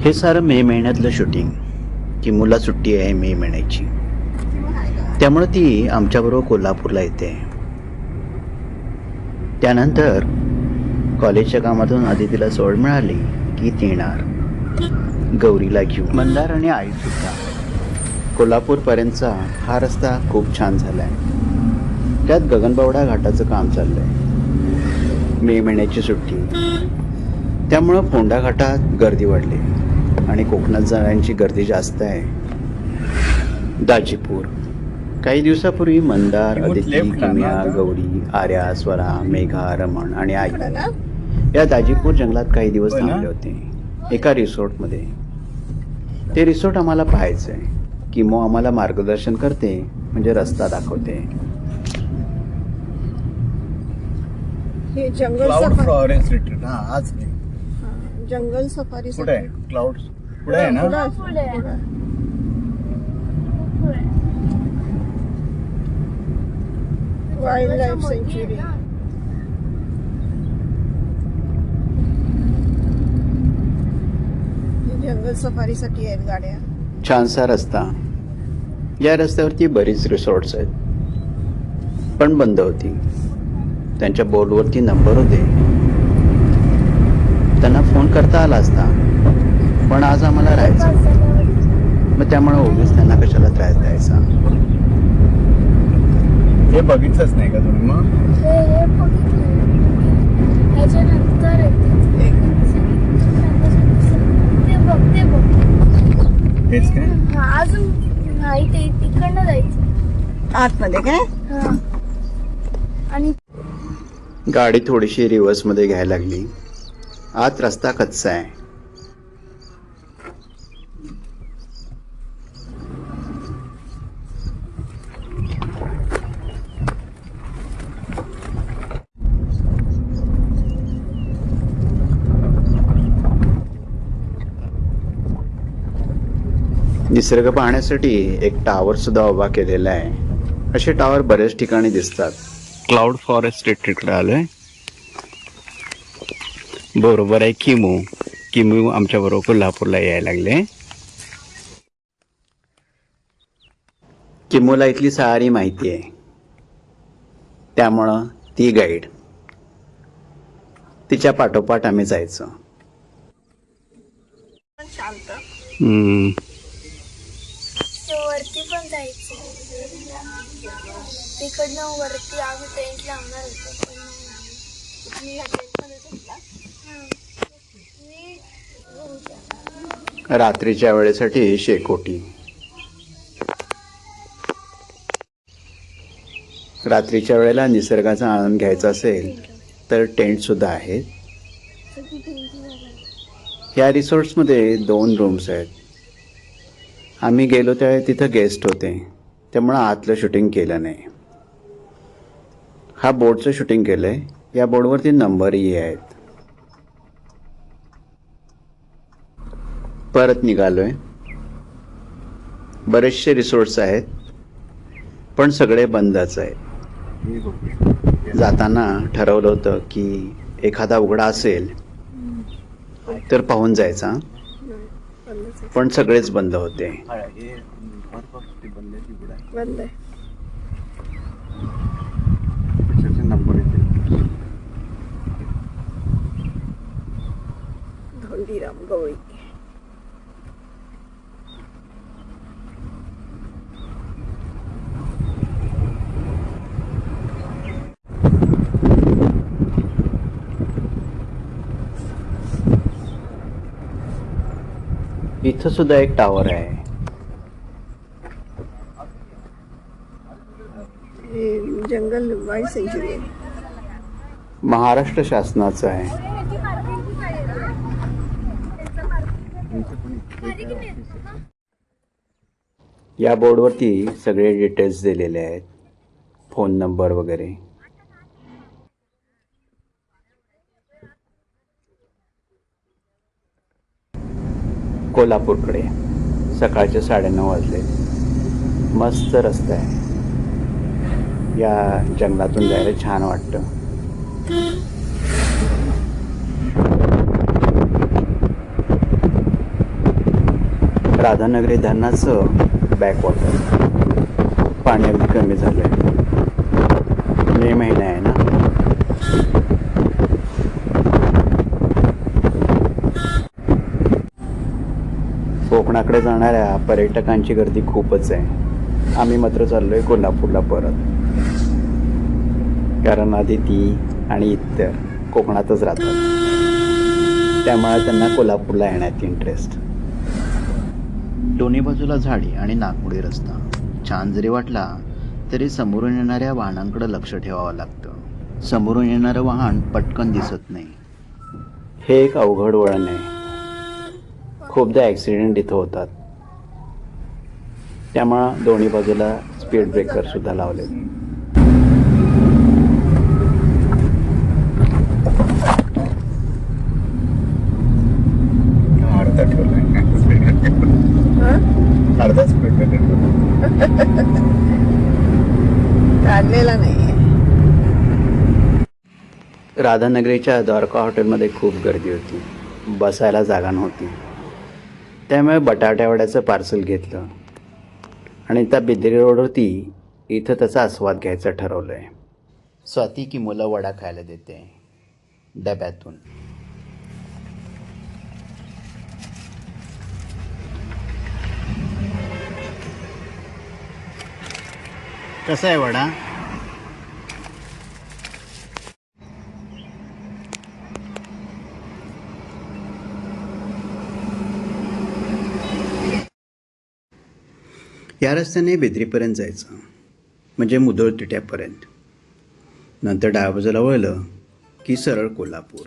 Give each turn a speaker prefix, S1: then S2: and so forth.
S1: हे सारं मे महिन्यातलं शूटिंग की मुला सुट्टी आहे मे महिन्याची. त्यामुळं ती आमच्याबरोबर कोल्हापूरला येते. त्यानंतर कॉलेजच्या कामातून आदितीला सोड मिळाली की ती येणार. गौरीला घेऊन. मंदार आणि आई सुद्धा. कोल्हापूरपर्यंतचा हा रस्ता खूप छान झाला आहे त्यात गगनबावडा घाटाचं काम चाललं आहे मे महिन्याची सुट्टी. त्यामुळं फोंडा घाटात गर्दी वाढली. आणि कोकणात जाणाऱ्यांची गर्दी जास्त आहे. दाजीपूर. काही दिवसापूर्वी मंदार अदिती किमिया? गौरी आर्या स्वरा मेघा रमण आणि आई. या दाजीपूर जंगलात काही दिवस
S2: ना?
S1: थांबले होते. एका रिसॉर्टमध्ये. ते रिसॉर्ट आम्हाला पाहायचं आहे किमो आम्हाला मार्गदर्शन करते म्हणजे रस्ता दाखवते.
S3: हे जंगल जंगल सफारी
S2: कुठे आहे क्लाउड पुढे आहे ना?
S4: पुढे. आहे.
S3: वाईल्ड लाईफ सेंच्युरी जंगल सफारीसाठी आहेत गाड्या.
S1: छानसा रस्ता. या रस्त्यावरती बरीच रिसॉर्ट्स आहेत. पण बंद होती. त्यांच्या बोर्डवरती नंबर होते. त्यांना फोन करता आला असता. पण आज आम्हाला राहायचं मग त्यामुळे उगीच त्यांना कशाला त्रास द्यायचा?
S2: हे बघितलंच नाही का तुम्ही मग?
S4: हे हे
S2: काय?
S4: हा अजून नाही ते तिकडनं जायचं.
S3: आतमध्ये काय?
S4: हा. आणि
S1: गाडी थोडीशी रिव्हर्समध्ये घ्यायला लागली. आत रस्ता कच्चा आहे. निसर्ग पाहण्यासाठी एक टावर सुद्धा उभा केलेला आहे. असे टावर बऱ्याच ठिकाणी दिसतात. क्लाउड फॉरेस्ट रिट्रीटला आलोय. बरोबर आहे किमू किमू आमच्या बरोबर कोल्हापूरला यायला लागले किमूला इथली सारी माहिती आहे त्यामुळं ती गाईड तिच्या पाठोपाठ आम्ही जायचं
S3: शांत
S1: हम्म.
S4: ते वरती पण जायचं तिकडनं वरती आम्ही टेंट लावणार होतो पण.
S3: मी ह्या टेंटमध्ये झोपला.
S1: रात्रीच्या वेळेसाठी शेकोटी रात्रीच्या वेळेला निसर्गाचा आनंद घ्यायचा असेल तर टेंट सुद्धा आहेत. या रिसॉर्ट्समध्ये दोन रूम्स आहेत. आम्ही गेलो त्यावेळी तिथं गेस्ट होते. त्यामुळं आतलं शूटिंग केलं नाही. हा बोर्डचं शूटिंग केलं आहे या बोर्डवरती नंबरही आहेत. परत निघालोय. बरेचसे रिसॉर्ट्स आहेत पण सगळे बंदच आहेत. जाताना ठरवलं होतं की एखादा उघडा असेल तर पाहून जायचा.
S3: आहे.
S1: पण सगळेच बंद होते.
S3: आहे. धोंडीराम गवळी.
S1: इथं सुद्धा एक टावर आहे.
S3: हे जंगल वाईल्ड सेंच्युरी
S1: महाराष्ट्र शासनाचं आहे. या बोर्डवरती सगळे डिटेल्स दिलेले आहेत. फोन नंबर वगैरे. कोल्हापूरकडे. सकाळचे साडेनऊ वाजले. मस्त रस्ता आहे. या जंगलातून जायला छान वाटतं. राधानगरी धरणाचं बॅकवॉटर पाणी अगदी कमी झालं आहे मे महिन्या आहे ना कोकणाकडे जाणाऱ्या पर्यटकांची गर्दी खूपच आहे. आम्ही मात्र चाललोय कोल्हापूरला परत. कारण आदिती आणि इतर कोकणातच राहतात. त्यामुळे त्यांना कोल्हापूरला येण्यात इंटरेस्ट दोन्ही बाजूला झाडी आणि नागमोडी रस्ता. छान जरी वाटला तरी समोरून येणाऱ्या वाहनांकडे लक्ष ठेवावं लागतं. समोरून येणारं वाहन पटकन दिसत नाही. हे एक अवघड वळण आहे. खूपदा ॲक्सिडेंट इथं होतात. त्यामुळं दोन्ही बाजूला स्पीड ब्रेकर सुद्धा लावले.
S2: अर्धा ठेवलाय
S3: हा
S2: अर्धा स्पीड ब्रेकर
S3: काढलेला नाहीये.
S1: राधानगरीच्या द्वारका हॉटेलमध्ये खूप गर्दी होती. बसायला जागा नव्हती. त्यामुळे बटाट्यावड्याचं पार्सल घेतलं. आणि त्या बिद्री रोडवरती इथं त्याचा आस्वाद घ्यायचा ठरवलं आहे स्वाती की मुलं वडा खायला देते. डब्यातून. कसा आहे वडा? या रस्त्याने बेदरीपर्यंत जायचं. म्हणजे मुधोळ तिट्यापर्यंत. नंतर डाव्या बाजूला वळलं की सरळ कोल्हापूर.